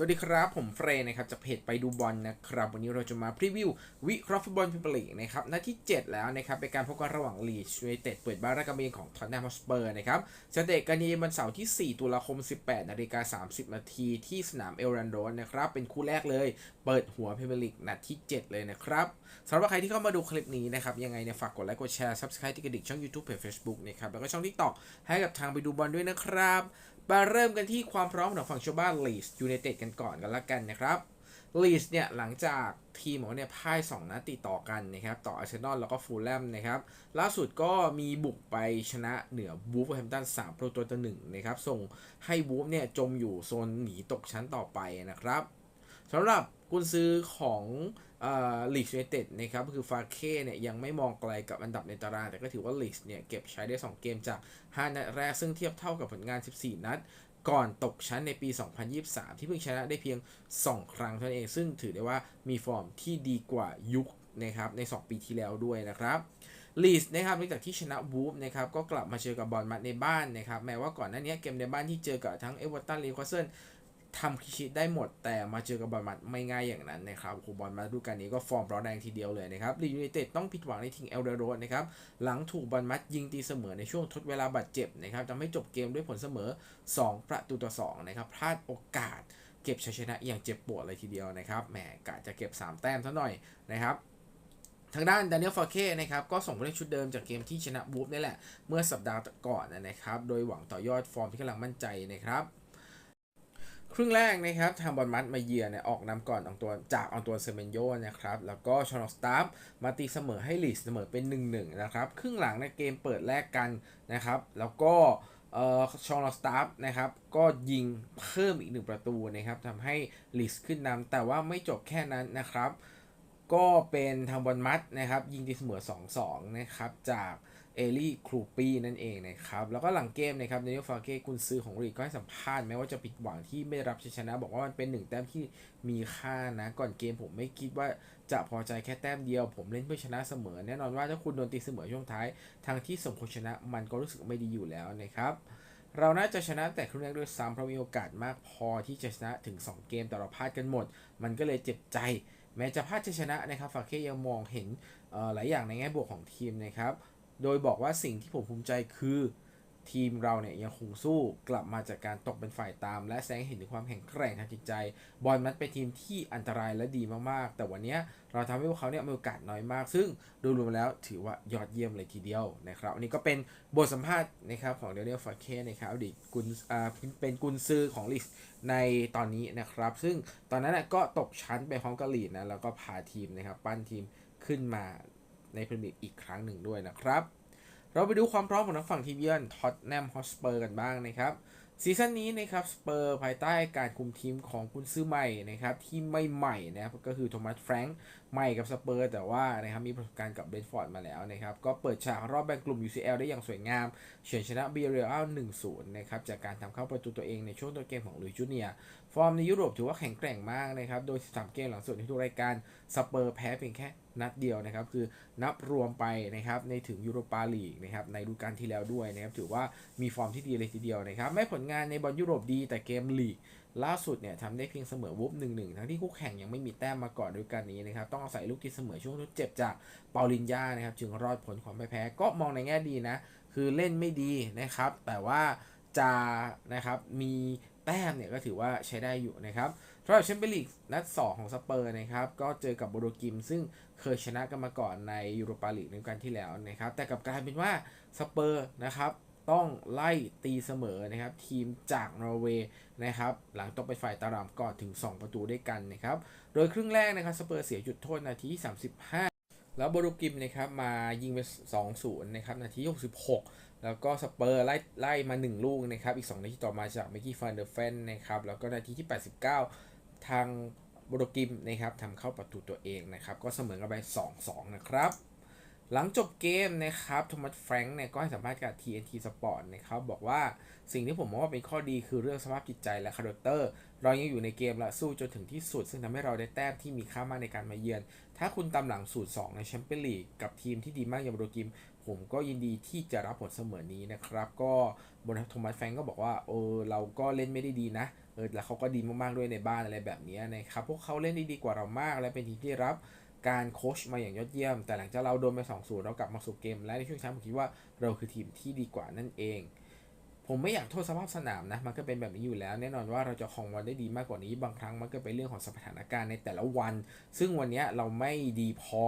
สวัสดีครับ ผมเฟรนนะครับจากเพจไปดูบอลนะครับ วันนี้เราจะมาพรีวิววิเคราะห์ฟุตบอลพรีเมียร์ลีกนะครับนัดที่ 7 แล้วนะครับเป็นการพบกันระหว่างลีดยูไนเต็ดเปิดบ้านรับการเยือนของทอตแนมฮอสเปอร์นะครับจะเตะกันในวันเสาร์ที่ 4 ตุลาคม 18นาฬิกา30 นาทีที่สนามเอลรันโดนนะครับเป็นคู่แรกเลย เปิดหัวพรีเมียร์ลีกนัดที่ 7 เลยนะครับสำหรับใครที่เข้ามาดูคลิปนี้นะครับยังไงเนี่ยฝากกดไลค์กดแชร์ subscribe ที่กระดิ่งช่อง YouTube เพจ Facebook นะครับแล้วก็ช่อง TikTok ให้กับทางไปดูบอลด้วยนะครับ มาเริ่มกันที่ความพร้อมของฝั่งชาวบ้านลีสยูไนเต็ดกันก่อนกันละกันนะครับลีสเนี่ยหลังจากทีมของเนี่ยพ่าย 2 นัดติดต่อกันนะครับ ต่ออาร์เซนอลแล้วก็ฟูลแลมนะครับล่าสุดก็มีบุกไปชนะเหนือบูฟแฮมตัน3ประตูต่อหนึ่งนะครับ ส่งให้บูฟเนี่ยจมอยู่โซนหนีตกชั้นต่อไปนะครับสำหรับกุนซื้อของ ลีกยูไนเต็ดนะครับคือฟาเคเนี่ยยังไม่มองไกลกับอันดับในตาราง แต่ก็ถือว่าลีกเนี่ยเก็บใช้ได้ 2 เกมจาก 5 นัดแรก ซึ่งเทียบเท่ากับผลงาน 14 นัด ก่อนตกชั้นในปี 2023 ที่เพิ่งชนะได้เพียง 2 ครั้งเท่านั้นเอง ซึ่งถือได้ว่ามีฟอร์มที่ดีกว่ายุคนะครับใน 2 ปีที่แล้วด้วยนะครับลีสนะครับหลังจากที่ชนะวูฟนะครับก็กลับมาเจอกับบอลมัดในบ้านนะครับแม้ว่าก่อนหน้านี้เกมในบ้านที่เจอกับทั้งเอเวอร์ตันลีคอสเซน ทำคิชิได้หมดแต่มาเจอกับบอลมัดไม่ง่ายอย่างนั้นนะครับโอ้บอลมัดดูกันนี้ก็ฟอร์มร้อนแรงทีเดียวเลยนะครับลียูไนเต็ดต้องผิดหวังในทีมเอลเดโรดนะครับหลังถูกบอลมัดยิงตีเสมอในช่วงทดเวลาบาดเจ็บนะครับทำให้จบเกมด้วยผลเสมอ 2 ประตูต่อ2นะครับพลาดโอกาส เก็บชัยชนะอย่างเจ็บปวดเลยทีเดียวนะครับแหมกะจะเก็บ 3 แต้มซะหน่อยนะครับทางด้านดานิเอลฟาเก้นะครับก็ส่งผู้เล่นชุดเดิมจากเกมที่ชนะบูฟนี่แหละ เมื่อสัปดาห์ก่อนนะครับ โดยหวังต่อยอดฟอร์มที่กำลังมั่นใจนะครับ ครึ่งแรกนะครับทางบอลมัดมาเยือนเนี่ยออกนำก่อนอองตัวจากอองตัวเซเมนโยนะครับ แล้วก็ชอนอสตาฟมาตีเสมอให้ลีสเสมอเป็น 1-1 นะครับ ครึ่งหลังในเกมเปิดแรกกันนะครับ แล้วก็เอ่อชอนอสตาฟนะครับก็ยิงเพิ่มอีกหนึ่งประตูนะครับทำให้ลีสขึ้นนำแต่ว่าไม่จบแค่นั้นนะครับ ก็เป็นทางบอลมัดนะครับ ยิงตีเสมอ 2-2 นะครับจาก เอลี่ครูปีนั่นเองนะครับ แล้วก็หลังเกมนะครับเดนิเอลฟาเก้กุนซือของรีก็ให้สัมภาษณ์แม้ว่าจะผิดหวังที่ไม่ได้รับชัยชนะ บอกว่ามันเป็นหนึ่งแต้มที่มีค่านะ ก่อนเกมผมไม่คิดว่าจะพอใจแค่แต้มเดียว ผมเล่นเพื่อชนะเสมอ แน่นอนว่าถ้าคุณโดนตีเสมอช่วงท้ายทางที่สมควรชนะมันก็รู้สึกไม่ดีอยู่แล้วนะครับเราน่าจะชนะแต่ครึ่งแรกด้วยซ้ำเพราะมีโอกาสมากพอที่จะชนะถึง 2 เกมแต่เราพลาดกันหมด มันก็เลยเจ็บใจ แม้จะพลาดจะชนะนะครับฟาเก้ยังมองเห็นหลายอย่างในแง่บวกของทีมนะครับ โดยบอกว่าสิ่งที่ผมภูมิใจคือทีมเราเนี่ยยังคงสู้กลับมาจากการตกเป็นฝ่ายตาม และแสดงเห็นถึงความแข็งแกร่งทางจิตใจ บอลมันเป็นทีมที่อันตรายและดีมากๆ แต่วันนี้เราทำให้พวกเขาเนี่ยมีโอกาสน้อยมาก ซึ่งดูรวมแล้วถือว่ายอดเยี่ยมเลยทีเดียวนะครับอันนี้ก็เป็นบทสัมภาษณ์นะครับของเดนิเอลฟาเคนะครับอดีตกุนอ่าเป็นกุนซือของลิสในตอนนี้นะครับ ซึ่งตอนนั้นก็ตกชั้นไปพร้อมกับลีดนะแล้วก็พาทีมนะครับปั้นทีมขึ้นมา ในพรีเมียร์อีกครั้งหนึ่งด้วยนะครับ เราไปดูความพร้อมของนักฝั่งทีมเยือนท็อตแนมฮอสเปอร์กันบ้างนะครับซีซั่นนี้นะครับสเปอร์ภายใต้การคุมทีมของคุณซื้อใหม่นะครับที่ไม่ใหม่นะครับก็คือโทมัสแฟรงค์ใหม่กับสเปอร์ แต่ว่านะครับมีประสบการณ์กับเบนฟอร์ดมาแล้วนะครับก็เปิดฉากรอบแบ่งกลุ่ม UCL ได้อย่างสวยงามเฉือนชนะเบียร์เรียล1-0นะครับจากการทำเข้าประตูตัวเองในช่วงต้นเกมของลุยจูเนียฟอร์มในยุโรปถือว่าแข็งแกร่งมากนะครับโดย 13 เกมหลังสุดในทุกรายการสเปอร์แพ้เพียงแค่นัดเดียวนะครับ คือนับรวมไปนะครับในถึงยูโรปาลีกนะครับในฤดูกาลที่แล้วด้วยนะครับ ถือว่ามีฟอร์มที่ดีเลยทีเดียวนะครับไม่ผลงานในบอลยุโรปดีแต่เกมลีกล่าสุดเนี่ยทำได้เพียงเสมอวุบหนึ่งหนึ่งทั้งที่คู่แข่งยังไม่มีแต้มมาก่อนด้วยกันนี้นะครับ ต้องอาศัยลูกที่เสมอช่วงทดเจ็บจากเปาลินยานะครับ จึงรอดผลความแพ้ก็มองในแง่ดีนะ คือเล่นไม่ดีนะครับ แต่ว่าจะนะครับมีแต้มเนี่ยก็ถือว่าใช้ได้อยู่นะครับ สำหรับแชมเปี้ยนลีกนัด2ของสเปอร์นะครับ ก็เจอกับโบโดกิม ซึ่งเคยชนะกันมาก่อนในยูโรปาลีกในการที่แล้วนะครับ แต่กับกลายเป็นว่าสเปอร์นะครับต้องไล่ตีเสมอนะครับ ทีมจากนอร์เวย์นะครับ หลังตกไปฝ่ายตารางก่อนถึง 2 ประตูด้วยกันนะครับ โดยครึ่งแรกนะครับสเปอร์เสียจุดโทษนาที 35 แล้วโบโดกิมนะครับมายิงไป2-0นะครับนาที 66แล้วก็สเปอร์ไล่ไล่มา 1 ลูกนะครับ อีก 2 นาทีต่อมาจากเมกี้ฟานเดอร์เฟนนะครับ แล้วก็นาทีที่ 89 ทางโบโดกิมนะครับทำเข้าประตูตัวเองนะครับ ก็เสมอกันไป 2-2 นะครับ หลังจบเกมนะครับโทมัสแฟรงค์เนี่ยก็ให้สัมภาษณ์กับ TNT Sport นะครับบอกว่าสิ่งที่ผมมองว่าเป็นข้อดีคือเรื่องสภาพจิตใจและคาแรคเตอร์ เรายังอยู่ในเกมและสู้จนถึงที่สุด ซึ่งทำให้เราได้แต้มที่มีค่ามากในการมาเยือน ถ้าคุณตามหลังสูตร 2 ในแชมเปี้ยนลีกกับทีมที่ดีมากอย่างโบโดกิม ผมก็ยินดีที่จะรับผลเสมอนี้นะครับ ก็บนโทมัสแฟรงก์ก็บอกว่าเออเราก็เล่นไม่ได้ดีนะเออแล้วเขาก็ดีมากๆด้วยในบ้านอะไรแบบนี้นะครับพวกเขาเล่นได้ดีกว่าเรามากและเป็นทีมที่รับ การโค้ชมาอย่างยอดเยี่ยม แต่หลังจากเราโดนไป2 0เรากลับมาสู่เกม และในช่วงเช้าผมคิดว่าเราคือทีมที่ดีกว่านั่นเอง ผมไม่อยากโทษสภาพสนามนะ มันก็เป็นแบบนี้อยู่แล้ว แน่นอนว่าเราจะครองบอลได้ดีมากกว่านี้ บางครั้งมันก็เป็นเรื่องของสถานการณ์ในแต่ละวัน ซึ่งวันนี้เราไม่ดีพอ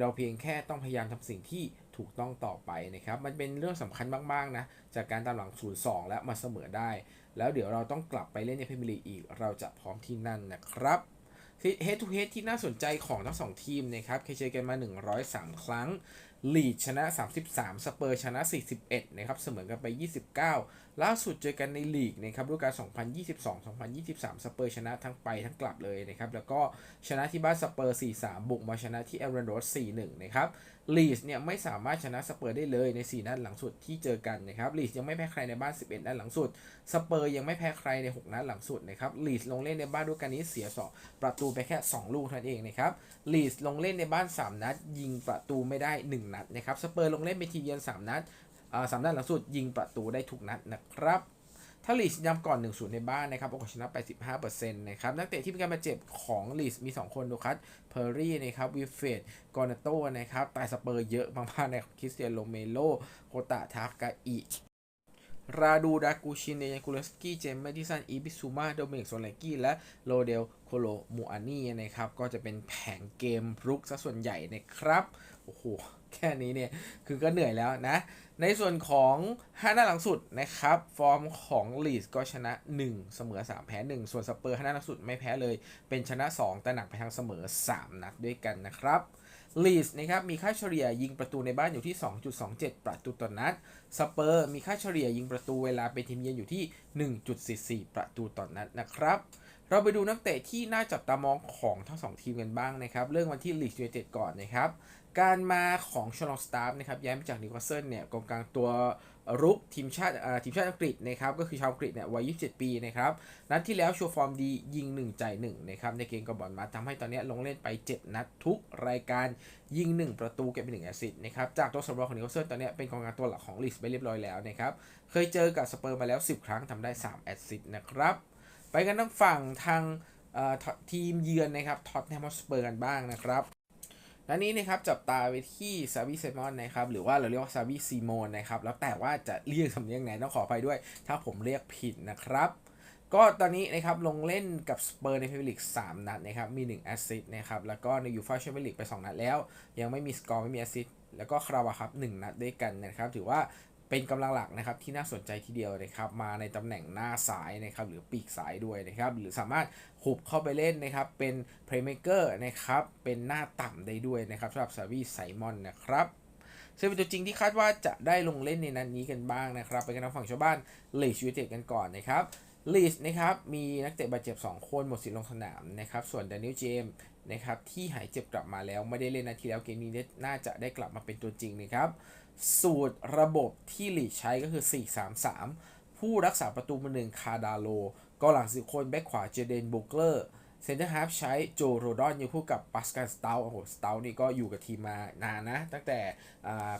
เราเพียงแค่ต้องพยายามทำสิ่งที่ถูกต้องต่อไปนะครับ มันเป็นเรื่องสำคัญมากๆนะ จากการตามหลัง 0-2 และมาเสมอได้ แล้วเดี๋ยวเราต้องกลับไปเล่นในพรีเมียร์ลีกอีก เราจะพร้อมที่นั่นนะครับ เฮดทูเฮดที่น่าสนใจของทั้งสองทีมนะครับเคยเจอกันมา 103 ครั้ง ลีดชนะ 33 สเปอร์ชนะ 41 นะครับ เสมอกันไป 29 ล่าสุดเจอกันในลีกนะครับฤดูกาล 2022-2023 สเปอร์ชนะทั้งไปทั้งกลับเลยนะครับ แล้วก็ชนะที่บ้านสเปอร์ 4-3 บุกมาชนะที่เอเรนโรส4-1 นะครับ ลีสเนี่ยไม่สามารถชนะสเปอร์ได้เลยใน 4 นัดหลังสุดที่เจอกันนะครับ ลีสยังไม่แพ้ใครในบ้าน 11 นัดหลังสุด สเปอร์ยังไม่แพ้ใครใน 6 นัดหลังสุดนะครับ ลีสลงเล่นในบ้านด้วยกันนี้เสียสองประตูไปแค่ 2 ลูกเท่านั้นเองนะครับ ลีสลงเล่นในบ้าน 3 นัดยิงประตูไม่ได้ 1นัดนะครับสเปอร์ลงเล่นไปทีเยือน3 นัดอ่าสามนัดหลังสุดยิงประตูได้ทุกนัดนะครับถ้าลีสยำก่อน 1-0 ในบ้านนะครับโอกาสชนะไป15%นะครับนักเตะที่มีการบาดเจ็บของลีสมี 2 คนดูคัสเพอร์รี่นะครับวิเฟดกอนโตนะครับแต่สเปอร์เยอะมากๆนะครับคริสเตียนโรเมโลโคตาทากาอิ ราดูดากูชินเนยันกูเลสกี้เจมส์แมดิสันอีบิซูมาโดมินิกโซเลกี้และโรเดลโคโลมูอานี่นะครับ ก็จะเป็นแผงเกมรุกซะส่วนใหญ่นะครับโอ้โหแค่นี้เนี่ย คือก็เหนื่อยแล้วนะ ในส่วนของ5หน้าหลังสุดนะครับ ฟอร์มของลีสก็ชนะ 1 เสมอ 3 แพ้ 1 ส่วนสเปอร์5หน้าหลังสุดไม่แพ้เลย เป็นชนะ 2 แต่หนักไปทางเสมอ 3 นัดด้วยกันนะครับ ลีสนะครับมีค่าเฉลี่ยยิงประตูในบ้านอยู่ที่ 2.27 ประตูต่อนัด สเปอร์มีค่าเฉลี่ยยิงประตูเวลาเป็นทีมเยือนอยู่ที่ 1.44 ประตูต่อนัดนะครับ เราไปดูนักเตะที่น่าจับตามองของทั้งสองทีมกันบ้างนะครับ เรื่องวันที่ลีดยูไนเต็ดก่อนนะครับ การมาของชลองสตาร์ฟนะครับย้ายมาจากนิวคาสเซิลเนี่ยกองกลางตัว รุกทีมชาติทีมชาติอังกฤษนะครับก็คือชาวอังกฤษเนี่ยวัย 27 ปีนะครับนัดที่แล้วโชว์ฟอร์มดียิง1จ่าย1นะครับในเกมกับบอลมาทำให้ตอนนี้ลงเล่นไป 7 นัดทุกรายการยิง 1 ประตูเก็บไป1แอสซิสต์นะครับจากตัวสำรองของนิวคาเซิลตอนนี้เป็นกองกลางตัวหลักของลีสไปเรียบร้อยแล้วนะครับเคยเจอกับสเปอร์มาแล้ว 10 ครั้งทำได้ 3 แอสซิสต์นะครับไปกันทางฝั่งทางทีมเยือนนะครับท็อตแนมสเปอร์กันบ้างนะครับ และนี้นะครับจับตาไปที่ซาวิเซมอนนะครับหรือว่าเราเรียกว่าซาวิซีโมนนะครับแล้วแต่ว่าจะเรียกสำเนียงไหนต้องขออภัยด้วย ถ้าผมเรียกผิดนะครับก็ตอนนี้นะครับลงเล่นกับสเปอร์ในพรีเมียร์ลีก3นัดนะครับมี1แอสซิสต์นะครับแล้วก็ในยูฟ่าแชมเปี้ยนลีกไป 2 นัดแล้ว ยังไม่มีสกอร์ไม่มีแอสซิสต์แล้วก็คาราวาครับ1นัดด้วยกันนะครับถือว่า เป็นกำลังหลักนะครับที่น่าสนใจทีเดียวนะครับมาในตำแหน่งหน้าสายนะครับหรือปีกสายด้วยนะครับหรือสามารถหุบเข้าไปเล่นนะครับเป็นเพลย์เมเกอร์นะครับเป็นหน้าต่ำได้ด้วยนะครับสำหรับซาวีไซมอนนะครับซึ่งเป็นตัวจริงที่คาดว่าจะได้ลงเล่นในนัดนนี้กันบ้างนะครับ ไปกันทางฝั่งชาวบ้านเลชยูเต็ดกันก่อนนะครับลีสนะครับมีนักเตะบาดเจ็บ 2 คนหมดสิทธิ์ลงสนามนะครับส่วนดานิลเจม นะครับที่หายเจ็บกลับมาแล้วไม่ได้เล่นนาทีแล้วเกมนี้น่าจะได้กลับมาเป็นตัวจริงนะครับ สูตรระบบที่หลีใช้ก็คือ 4-3-3 ผู้รักษาประตูมือหนึ่งคาดาโลกองหลังสิคนแบ็คขวาเจเดนบุกเลอร์เซนเตอร์ฮาร์ฟใช้โจโรดอนอยู่คู่กับปัสกาสตาลโอ้โหสตาลนี่ก็อยู่กับทีมมานานนะ ตั้งแต่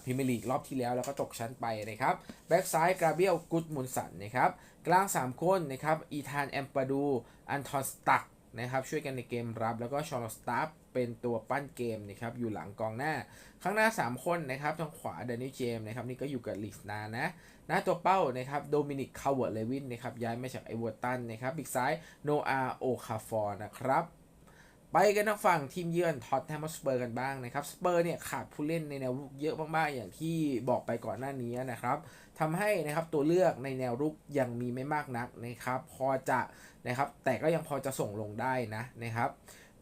พรีเมียร์ลีกรอบที่แล้วแล้วก็ตกชั้นไปนะครับ แบ็กซ้ายกราเบียลกุดมุนสันนะครับ กลาง 3 คนนะครับ อีธานแอมปาดู อันทอนสตัก นะครับช่วยกันในเกมรับ แล้วก็ชอร์ลสตาร์เป็นตัวปั้นเกมนะครับอยู่หลังกองหน้า ข้างหน้า 3 คนนะครับทางขวาเดนิเจมนะครับนี่ก็อยู่กับลิสนานะหน้าตัวเป้านะครับโดมินิกคาวเวอร์เลวินนะครับย้ายมาจากไอวอร์ตันนะครับบิกซ้ายโนอาโอคาฟอร์นะครับ ไปกันทางฝั่งทีมเยือนท็อตแฮมสเปอร์กันบ้างนะครับสเปอร์เนี่ยขาดผู้เล่นในแนวรุกเยอะมากๆอย่างที่บอกไปก่อนหน้านี้นะครับทำให้นะครับตัวเลือกในแนวรุกยังมีไม่มากนักนะครับพอจะนะครับแต่ก็ยังพอจะส่งลงได้นะนะครับ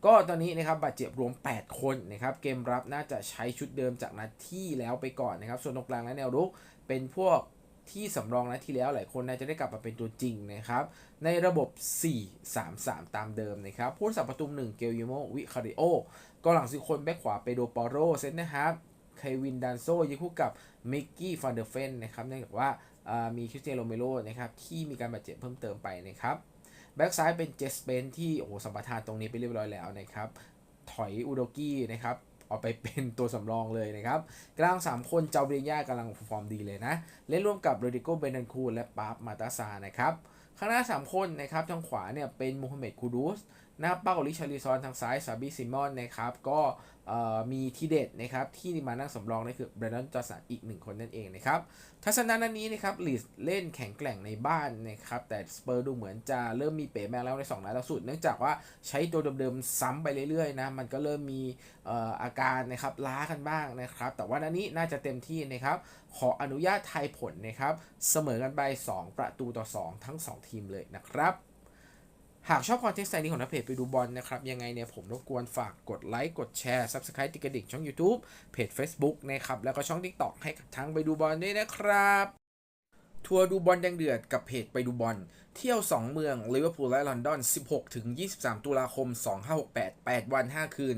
ก็ตอนนี้นะครับบาดเจ็บรวม 8 คนนะครับเกมรับน่าจะใช้ชุดเดิมจากนัดที่แล้วไปก่อนนะครับส่วนตรงกลางและแนวรุกเป็นพวก ที่สำรองนัดที่แล้วหลายคนน่าจะได้กลับมาเป็นตัวจริงนะครับ ในระบบ 4-3-3 ตามเดิมนะครับผู้สับประตูหนึ่งเกลยูโมวิคาริโอก็หลังสิคนแบ็คขวาเปโดปอโรเซนนะครับเควินดันโซยิคู่กับมิกกี้ฟันเดอร์เฟนนะครับเนื่องจากว่ามีคริสเตียโรเมโรนะครับที่มีการบาดเจ็บเพิ่มเติมไปนะครับแบ็กซ้ายเป็นเจสเปนที่โอ้โหสัมปทานตรงนี้ไปเรียบร้อยแล้วนะครับถอยอูโดกี้นะครับ เอาไปเป็นตัวสำรองเลยนะครับ กลาง 3 คนเจ้าเบียากำลังฟอร์มดีเลยนะ เล่นร่วมกับโรดิโกเบนันคูและปาร์ฟมาตาซานะครับข้างหน้า 3 คนนะครับทางขวาเนี่ยเป็นโมฮัมเหม็ดคูดูส หน้าเป้าลิชาริซอนทางซ้ายซาบิซิมอนนะครับก็เอ่อมีทีเด็ดนะครับที่มานั่งสำรองนั่นคือเบรนดอนจอสันอีกหนึ่งคนนั่นเองนะครับทัศนะนันนี้นะครับลีสเล่นแข็งแกร่งในบ้านนะครับแต่สเปอร์ดูเหมือนจะเริ่มมีเป๋แมงแล้วใน2นัดล่าสุด เนื่องจากว่าใช้ตัวเดิมๆซ้ำไปเรื่อยๆนะมันก็เริ่มมีเอ่ออาการนะครับล้ากันบ้างนะครับแต่ว่านันนี้น่าจะเต็มที่นะครับขออนุญาตทายผลนะครับเสมอกันไป 2 ประตูต่อ 2 ทั้ง 2 ทีมเลยนะครับ หากชอบคอนเทนต์ไซนี้ของนักเพจไปดูบอลนะครับ ยังไงเนี่ยผมรบกวนฝากกดไลค์กดแชร์ Subscribe ติดกระดิ่งช่อง YouTube เพจ Facebook นะครับ แล้วก็ช่อง TikTok ให้กับทั้งไปดูบอลด้วยนะครับ ทัวร์ดูบอลยังเดือดกับเพจไปดูบอล เที่ยว 2 เมืองลิเวอร์พูลและลอนดอน 16ถึง23 ตุลาคม 2568 8 วัน 5 คืน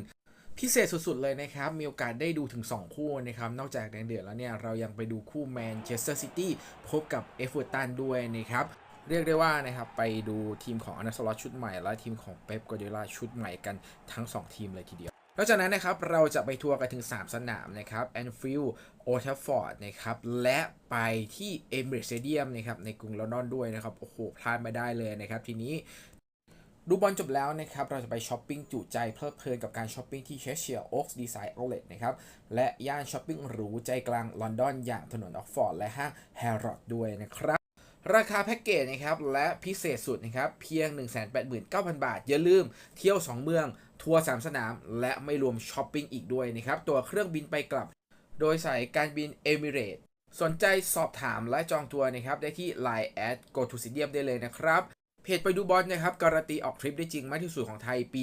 พิเศษสุดๆเลยนะครับ มีโอกาสได้ดูถึง 2 คู่นะครับ นอกจากแดงเดือดแล้วเนี่ยเรายังไปดูคู่แมนเชสเตอร์ซิตี้พบกับเอฟเวอร์ตันด้วยนะครับ เรียกได้ว่านะครับไปดูทีมของอนาสลอตชุดใหม่ และทีมของเป๊ปกวาร์ดิโอลาชุดใหม่กันทั้ง 2 ทีมเลยทีเดียวนอกจากนั้นนะครับเราจะไปทัวร์กันถึง 3 สนามนะครับแอนฟิลด์โอทัฟฟอร์ดนะครับและไปที่เอมิเรตสเตเดียมนะครับในกรุงลอนดอนด้วยนะครับโอ้โหพลาดไม่ได้เลยนะครับทีนี้ดูบอลจบแล้วนะครับ เราจะไปช้อปปิ้งจุใจเพลิดเพลินกับการช้อปปิ้งที่เชสเชียร์โอ๊กส์ดีไซน์เอาเลนะครับ และย่านช้อปปิ้งหรูใจกลางลอนดอนอย่างถนนออกฟอร์ดและห้างแฮร์รอดด้วยนะครับ ราคาแพ็กเกจนะครับและพิเศษสุดนะครับเพียง 189,000 บาท อย่าลืมเที่ยว 2 เมือง ทัวร์3สนาม และไม่รวมช้อปปิ้งอีกด้วยนะครับตัวเครื่องบินไปกลับ โดยสายการบินเอมิเรตสนใจสอบถามและจองทัวร์นะครับได้ที่ Line at go to stadium ได้เลยนะครับ จไปดูบอลนะครับการันตีออกทริปได้จริงมากที่สุดของไทยปี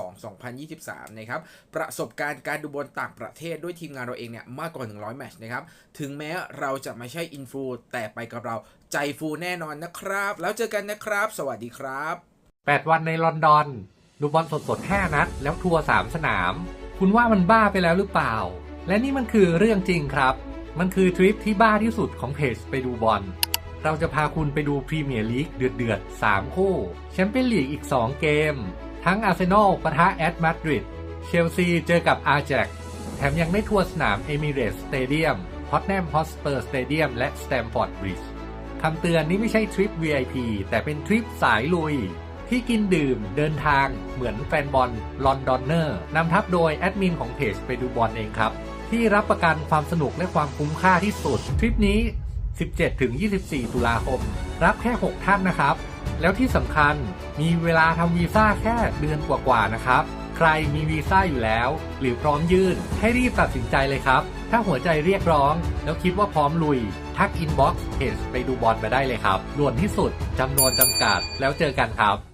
2022-2023 นะครับประสบการณ์การดูบอลต่างประเทศด้วยทีมงานเราเองเนี่ยมากกว่า 100 แมตช์นะครับถึงแม้เราจะไม่ใช่อินฟูแต่ไปกับเราใจฟูแน่นอนนะครับ แล้วเจอกันนะครับ สวัสดีครับ 8 วันในลอนดอน ดูบอลสดๆ 5 นัด แล้วทัวร์3สนาม คุณว่ามันบ้าไปแล้วหรือเปล่า และนี่มันคือเรื่องจริงครับ มันคือทริปที่บ้าที่สุดของเพจไปดูบอล เราจะพาคุณไปดูพรีเมียร์ลีกเดือดๆ 3 คู่แชมเปี้ยนลีกอีก 2 เกม ทั้งอาร์เซนอลปะทะแอตมาดริดเชลซีเจอกับอาร์แจ็คแถมยังไม่ทัวร์สนามเอมิเรตสเตเดียมฮอตแนมฮอสเปอร์สเตเดียมและสแตมฟอร์ดบริดจ์คำเตือนนี้ไม่ใช่ทริป VIP แต่เป็นทริปสายลุย ที่กินดื่มเดินทางเหมือนแฟนบอลลอนดอนเนอร์นำทัพโดยแอดมินของเพจไปดูบอลเองครับ ที่รับประกันความสนุกและความคุ้มค่าที่สุด ทริปนี้ 17-24 ตุลาคม รับแค่ 6 ท่านนะครับ แล้วที่สำคัญมีเวลาทำวีซ่าแค่เดือนกว่าๆนะครับ ใครมีวีซ่าอยู่แล้ว หรือพร้อมยื่น ให้รีบตัดสินใจเลยครับ ถ้าหัวใจเรียกร้อง แล้วคิดว่าพร้อมลุย ทักอินบ็อกซ์เพจไปดูบอลมาได้เลยครับด่วนที่สุดจำนวนจำกัดแล้วเจอกันครับ